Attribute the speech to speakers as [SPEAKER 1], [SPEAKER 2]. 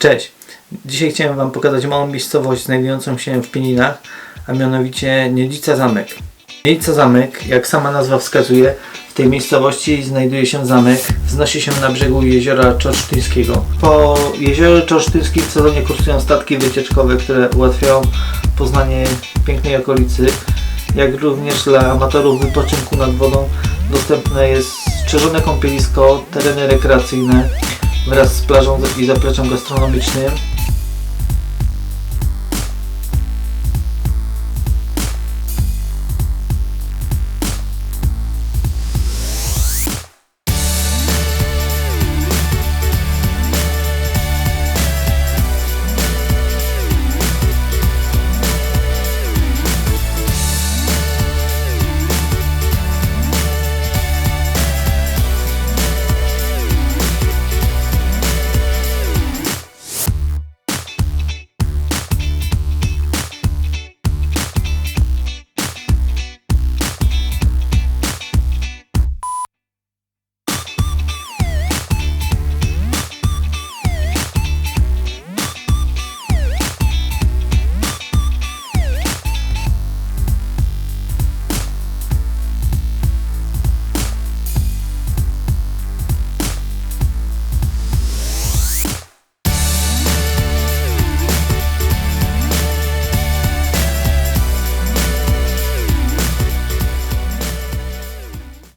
[SPEAKER 1] Cześć! Dzisiaj chciałem Wam pokazać małą miejscowość znajdującą się w Pieninach, a mianowicie Nielica Zamek. Nielica Zamek, jak sama nazwa wskazuje, w tej miejscowości znajduje się zamek, wznosi się na brzegu jeziora Czorsztyńskiego. Po jeziorze Czorsztyńskim w sezonie kursują statki wycieczkowe, które ułatwiają poznanie pięknej okolicy, jak również dla amatorów wypoczynku nad wodą dostępne jest strzeżone kąpielisko, tereny rekreacyjne, wraz z plażą i zapleczem gastronomicznym.